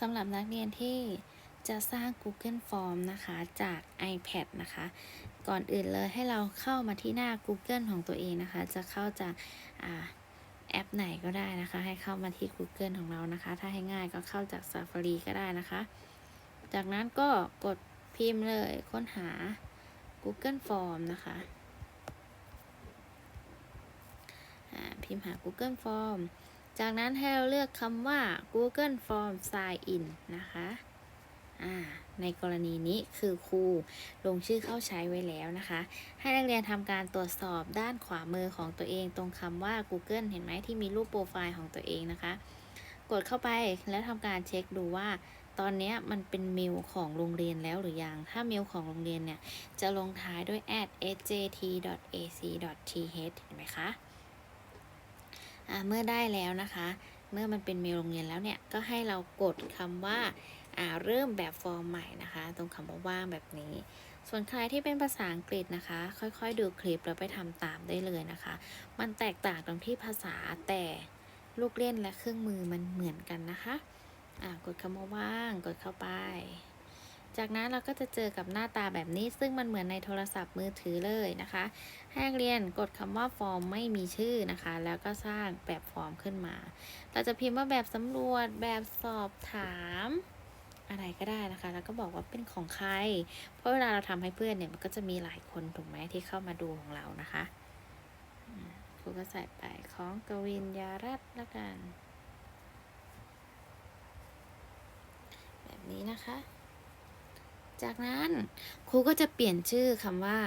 สำหรับนักเรียนที่จะสร้าง Google Form นะคะจาก iPad นะคะ ก่อนอื่นเลยให้เราเข้ามาที่หน้า Google ของตัวเองนะคะ จะเข้าจากอาแอปไหนก็ได้นะคะ ให้เข้ามาที่ Google ของเรานะคะ ถ้าให้ง่ายก็เข้าจาก Safari ก็ได้นะคะ จากนั้นก็กดพิมพ์เลยค้นหา Google Form นะคะพิมพ์หา Google Form จากนั้นให้เราเลือกคำว่า Google Form Sign In นะคะในกรณีนี้คือครูลงชื่อเข้าใช้ไว้แล้วนะคะ ให้นักเรียนทำการตรวจสอบด้านขวามือของตัวเองตรงคำว่า Google เห็นไหมที่มีรูปโปรไฟล์ของตัวเองนะคะ กดเข้าไปแล้วทำการเช็คดูว่า ตอนนี้มันเป็นเมลของโรงเรียนแล้วหรือยัง ถ้าเมลของโรงเรียนเนี่ย จะลงท้ายด้วย sjt.ac.th เห็นไหมคะ เมื่อได้แล้วนะคะ เมื่อมันเป็นเมลโรงเรียนแล้วเนี่ย ก็ให้เรากดคำว่าอ่าเริ่มแบบฟอร์มใหม่นะคะ ตรงคำว่าว่างแบบนี้ ส่วนใครที่เป็นภาษาอังกฤษนะคะ ค่อยๆ ดูคลิปแล้วไปทำตามได้เลยนะคะ มันแตกต่างตรงที่ภาษาแต่ลูกเล่นและเครื่องมือมันเหมือนกันนะคะ กดคำว่าว่าง กดเข้าไป จากนั้นเราก็จะเจอกับหน้าตาแบบนี้ ซึ่งมันเหมือนในโทรศัพท์มือถือเลยนะคะ ให้นักเรียนกดคำว่าฟอร์มไม่มีชื่อนะคะ แล้วก็สร้างแบบฟอร์มขึ้นมา เราจะพิมพ์ว่าแบบสำรวจ แบบสอบถามอะไรก็ได้นะคะ แล้วก็บอกว่าเป็นของใคร เพราะเวลาเราทำให้เพื่อนเนี่ยมันก็จะมีหลายคนถูกไหมที่เข้ามาดูของเรานะคะครูก็ใส่ไปของกวินยารัตน์ละกัน แบบนี้นะคะ จากนั้นครูก็จะเปลี่ยนชื่อคำว่า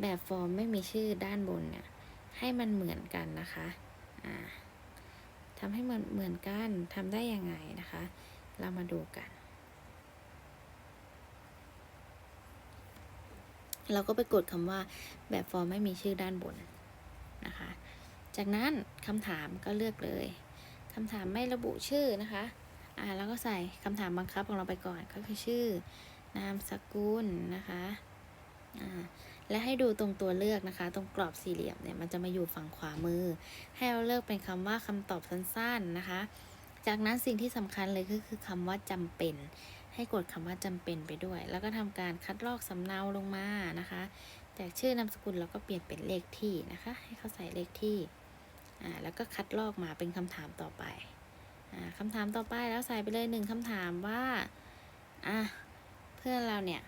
แบบฟอร์มไม่มีชื่อด้านบนเนี่ยให้มันเหมือนกันนะคะทำให้มันเหมือนกันทำได้ยังไงนะคะ เรามาดูกัน เราก็ไปกดคำว่าแบบฟอร์มไม่มีชื่อด้านบนนะคะ จากนั้นคำถามก็เลือกเลยคำถามไม่ระบุชื่อนะคะ อ่าแล้วก็ใส่คำถามบังคับของเราไปก่อนก็คือชื่อ นามสกุลนะคะอ่าและให้ดูตรงตัวเลือกนะคะ ตรงกรอบสี่เหลี่ยมเนี่ยมันจะมาอยู่ฝั่งขวามือ ให้เราเลือกเป็นคำว่าคำตอบสั้นๆนะคะ จากนั้นสิ่งที่สำคัญเลยก็คือคำว่าจำเป็น ให้กดคำว่าจำเป็นไปด้วย แล้วก็ทำการคัดลอกสำเนาลงมานะคะ จากชื่อนามสกุลเราก็เปลี่ยนเป็นเลขที่นะคะ ให้เขาใส่เลขที่อ่าแล้วก็คัดลอกมาเป็นคำถามต่อไปอ่าคำถามต่อไปแล้วใส่ไปเลยหนึ่งคำถามว่าอะ เพื่อนเราเนี่ย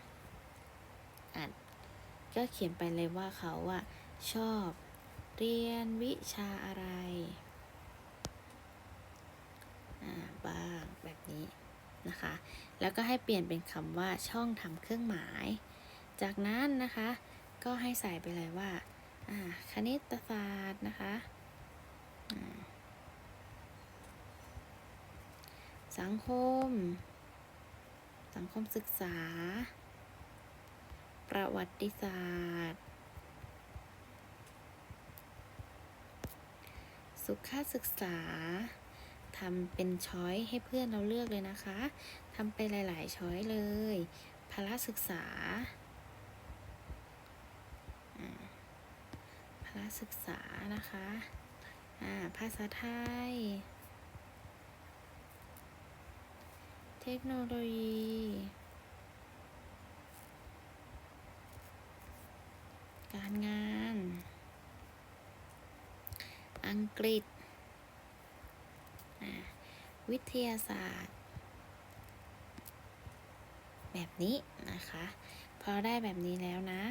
อะก็เขียนไปเลยว่าเขาอะชอบเรียนวิชาอะไรอ่าบ้างแบบนี้นะคะ แล้วก็ให้เปลี่ยนเป็นคำว่าช่องทำเครื่องหมาย จากนั้นนะคะ ก็ให้ใส่ไปเลยว่าอ่าคณิตศาสตร์นะคะ สังคม คมศึกษา ประวัติศาสตร์ สุขศึกษาทำเป็นช้อยให้เพื่อนเราเลือกเลยนะคะทำไปหลาย ๆ ช้อยเลยพละศึกษาอ่าพละศึกษานะคะ อ่า ภาษาไทย เทคโนโลยี การงาน อังกฤษ วิทยาศาสตร์ แบบนี้นะคะ พอได้แบบนี้แล้วนะ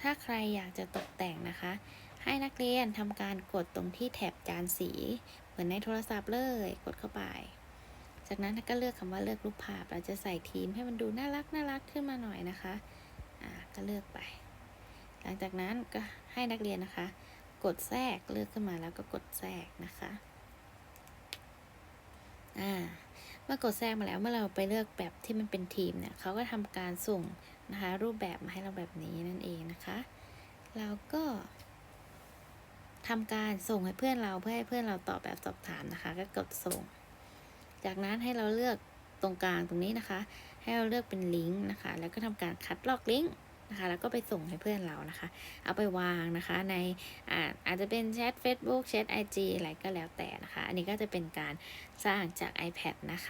ถ้าใครอยากจะตกแต่งนะคะ ให้นักเรียนทำการกดตรงที่แถบจานสี เหมือนในโทรศัพท์เลย กดเข้าไป จากนั้นก็เลือกคำว่าเลือกรูปภาพ เราจะใส่ทีมให้มันดูน่ารักน่ารักขึ้นมาหน่อยนะคะอ่าก็เลือกไป หลังจากนั้นก็ให้นักเรียนนะคะ กดแทรกเลือกขึ้นมาแล้วก็กดแทรกนะคะอ่าเมื่อกดแทรกมาแล้วเมื่อเราไปเลือกแบบที่มันเป็นทีมเนี่ยเขาก็ทำการส่งนะคะรูปแบบมาให้เราแบบนี้นั่นเองนะคะเราก็ทำการส่งให้เพื่อนเราเพื่อให้เพื่อนเราตอบแบบสอบถามนะคะ ก็กดส่ง จากนั้นให้เราเลือกตรงกลางตรงนี้นะคะ ให้เราเลือกเป็นลิงก์นะคะ แล้วก็ทำการคัดลอกลิงก์นะคะ แล้วก็ไปส่งให้เพื่อนเรานะคะ เอาไปวางนะคะในอาอาจจะเป็นแชท Facebook แชท IG อะไรก็แล้วแต่นะคะ อันนี้ก็จะเป็นการสร้างจาก iPad นะค